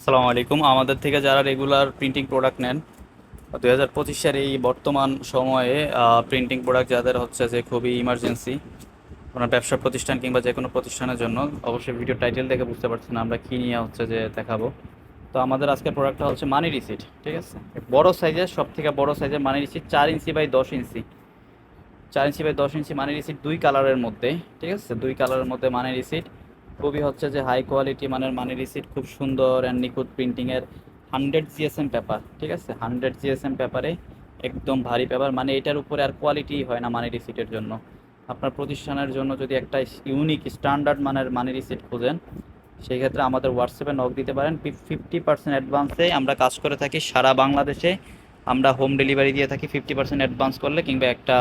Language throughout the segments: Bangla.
আসসালামু আলাইকুম। আমাদের থেকে যারা রেগুলার প্রিন্টিং প্রোডাক্ট নেন, দুই হাজার পঁচিশের এই বর্তমান সময়ে প্রিন্টিং প্রোডাক্ট যাদের হচ্ছে যে খুবই ইমার্জেন্সি ওনার ব্যবসা প্রতিষ্ঠান কিংবা যে কোনো প্রতিষ্ঠানের জন্য, অবশ্যই ভিডিও টাইটেল দেখে বুঝতে পারছেন আমরা কী নিয়ে হচ্ছে যে দেখাবো। তো আমাদের আজকের প্রোডাক্টটা হচ্ছে মানি রিসিট ঠিক আছে? বড় সাইজের সব থেকে বড় সাইজের মানি রিসিট চার ইঞ্চি বাই দশ ইঞ্চি। চার ইঞ্চি বাই দশ ইঞ্চি মানি রিসিট দুই কালারের মধ্যে, ঠিক আছে? দুই কালারের মধ্যে মানি রিসিট খুবই হচ্ছে যে হাই কোয়ালিটি মানের মানি রিসিট খুব সুন্দর অ্যান্ড নিখুঁত প্রিন্টিংয়ের হান্ড্রেড জিএসএম পেপার ঠিক আছে? হান্ড্রেড জিএসএম পেপারে একদম ভারী পেপার মানে এটার উপরে আর কোয়ালিটি হয় না মানি রিসিটের জন্য। আপনার প্রতিষ্ঠানের জন্য যদি একটা ইউনিক স্ট্যান্ডার্ড মানের মানি রিসিট খুঁজেন, সেই ক্ষেত্রে আমাদের হোয়াটসঅ্যাপে নক দিতে পারেন। ফিফটি পার্সেন্ট অ্যাডভান্সে আমরা কাজ করে থাকি সারা বাংলাদেশে। আমরা হোম ডেলিভারি দিয়ে থাকি ফিফটি পার্সেন্ট অ্যাডভান্স করলে কিংবা একটা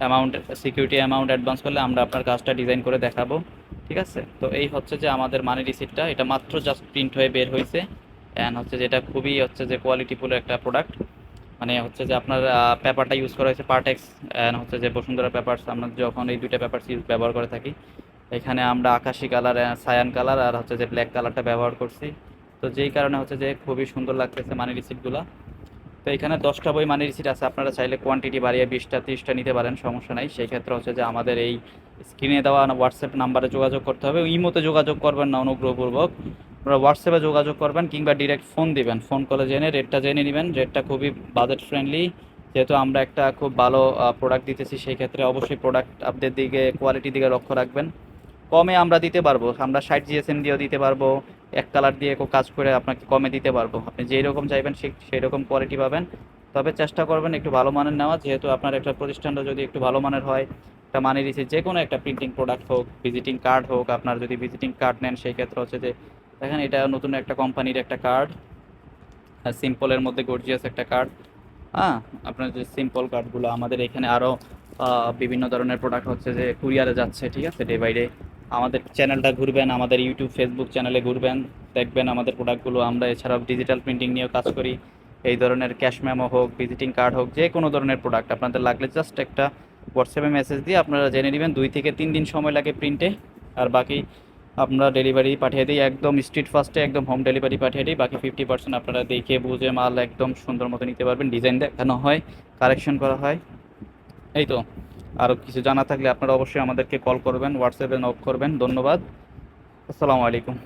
অ্যামাউন্ট সিকিউরিটি অ্যামাউন্ট অ্যাডভান্স করলে আমরা আপনার কাজটা ডিজাইন করে দেখাবো। ঠিক আছে? তো এই হচ্ছে যে আমাদের মানি রিসিটটা এটা মাত্র জাস্ট প্রিন্ট হয়ে বের হয়েছে অ্যান্ড হচ্ছে যেটা খুবই হচ্ছে যে কোয়ালিটিফুল একটা প্রোডাক্ট মানে হচ্ছে যে আপনার পেপারটা ইউজ করা হয়েছে পার্টেক্স অ্যান্ড হচ্ছে যে বসুন্ধরা পেপারস আমরা যখন এই দুইটা পেপারস ইউজ ব্যবহার করে থাকি, এখানে আমরা আকাশি কালার সায়ান কালার আর হচ্ছে যে ব্ল্যাক কালারটা ব্যবহার করছি। তো যেই কারণে হচ্ছে যে খুবই সুন্দর লাগতেছে মানি রিসিটগুলো তো এখানে দশটা বই মানি রিসিট আছে। আপনারা চাইলে কোয়ান্টিটি বাড়িয়ে বিশটা, তিরিশটা নিতে পারেন, সমস্যা নাই। সেই ক্ষেত্রে হচ্ছে যে আমাদের এই স্ক্রিনে দেওয়া হোয়াটসঅ্যাপ নাম্বারে যোগাযোগ করতে হবে। ইমোতে যোগাযোগ করবেন না, অনুগ্রহপূর্বক। আপনারা হোয়াটসঅ্যাপে যোগাযোগ করবেন কিংবা ডিরেক্ট ফোন দিবেন। ফোন করে জেনে রেটটা জেনে নেবেন। রেটটা খুবই বাজেট ফ্রেন্ডলি যেহেতু আমরা একটা খুব ভালো প্রোডাক্ট দিতেছি সেই ক্ষেত্রে অবশ্যই প্রোডাক্ট আপডেট দিকে কোয়ালিটির দিকে লক্ষ্য রাখবেন। কমে আমরা দিতে পারব, আমরা ষাট জিএসএম দিয়েও দিতে পারব, এক কালার দিয়ে কাজ করে আপনাকে কমে দিতে পারব। আপনি যেই রকম চাইবেন সেই রকম কোয়ালিটি পাবেন। তবে চেষ্টা করবেন একটু ভালো মানের নেওয়া, যেহেতু আপনার একটা প্রতিষ্ঠানটা যদি একটু ভালো মানের হয়, একটা মানি রিসিট যে কোনো একটা প্রিন্টিং প্রোডাক্ট হোক ভিজিটিং কার্ড হোক, আপনার যদি ভিজিটিং কার্ড নেন, সেই ক্ষেত্রে হচ্ছে যে, দেখেন এটা নতুন একটা কোম্পানির একটা কার্ড সিম্পলের মধ্যে গর্জিয়াস একটা কার্ড হ্যাঁ আপনার যে সিম্পল কার্ডগুলো আমাদের এখানে আরও বিভিন্ন ধরনের প্রোডাক্ট হচ্ছে যে কুরিয়ারে যাচ্ছে, ঠিক আছে ডে বাই ডে আমাদের চ্যানেলটা ঘুরবেন, আমাদের ইউটিউব ফেসবুক চ্যানেলে ঘুরবেন, দেখবেন আমাদের প্রোডাক্টগুলো আমরা এছাড়াও ডিজিটাল প্রিন্টিং নিয়েও কাজ করি। এই ধরনের ক্যাশ মেমো হোক ভিজিটিং কার্ড হোক, যে কোনো ধরনের প্রোডাক্ট আপনাদের লাগলে জাস্ট একটা হোয়াটসঅ্যাপে মেসেজ দিয়ে আপনারা জেনে নেবেন, দুই থেকে তিন দিন সময় লাগে প্রিন্টে আর বাকি আমরা ডেলিভারি পাঠিয়ে দিই, একদম স্ট্রিট ফার্স্টে একদম হোম ডেলিভারি পাঠিয়ে দিই। বাকি ফিফটি পার্সেন্ট আপনারা দেখে, বুঝে, মাল একদম সুন্দর মতো নিতে পারবেন। ডিজাইন দেখানো হয় কারেকশন করা হয়। এই তো। আরও কিছু জানা থাকলে আপনারা অবশ্যই আমাদেরকে কল করবেন হোয়াটসঅ্যাপে নক করবেন। ধন্যবাদ। আসসালামু আলাইকুম।